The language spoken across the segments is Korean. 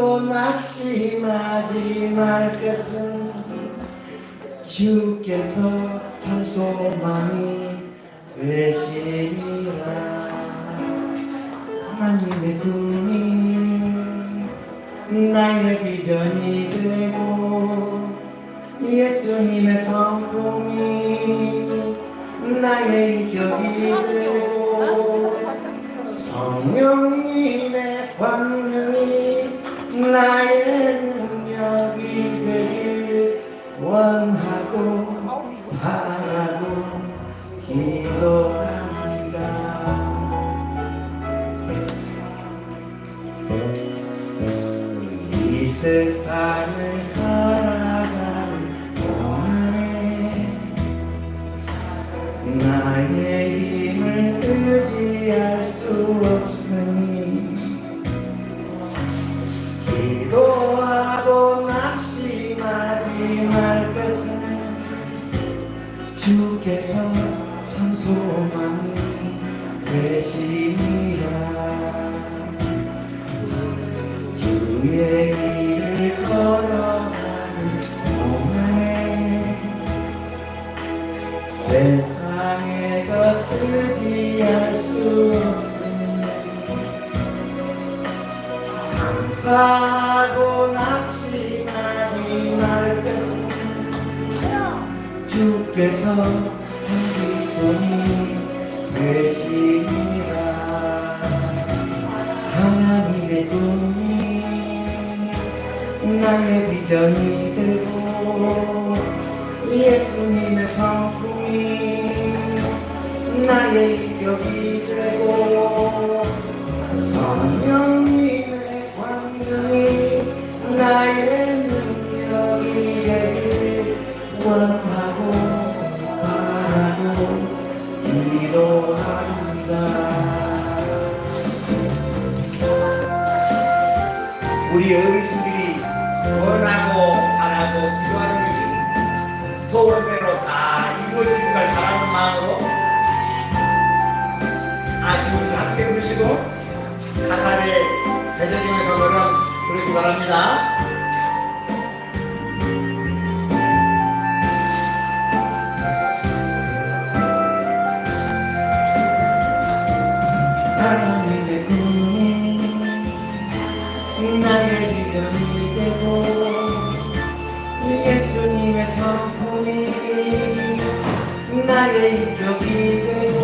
고 낙심하지 말 것은 주께서 참 소망이 되시리라 하나님의 꿈이 나의 비전이 되고 예수님의 성품이 나의 인격이 되고 성령님의 권능이 나의 능력이 되길 원하고 바라고 기도합니다. 이 세상을 살아가는 동안에 나의 힘을 의지할 수 없으니 주께서 참 소망이 되시니라 주의 길을 걸어가는 동안에 세상의 것 의지할 수 없으니 감사 주께서 참 기쁨이 되시니라. 하나님의 꿈이 나의 비전이 되고 예수님의 성품이 나의 인격이 되고 성령 기도합니다 우리 어르신들이 원하고 바라고 기도하는 것이 소원대로 다 이루어지는 걸 바라는 마음으로 아시는지 함께 부르시고 가사를 되새기면서 노래 부르시기 바랍니다. 나의 비전이 되고 예수님의 성품이 나의 인격이 되고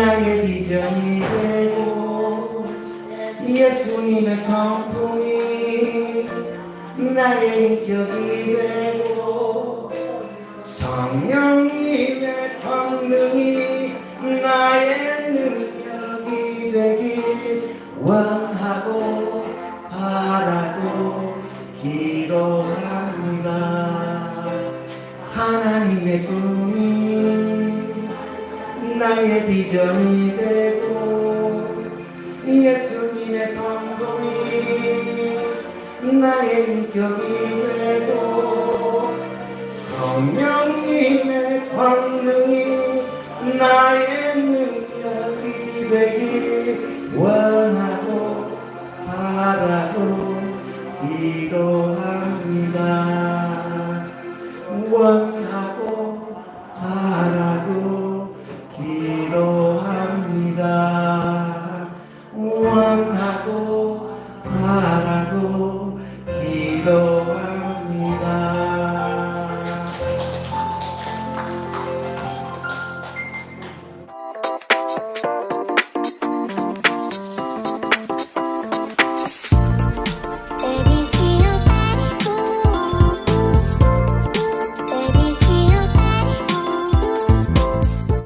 나의 비전이 되고 예수님의 성품이 나의 인격이 되고 성령 비전이 되고 예수님의 성공이 나의 인격이 되고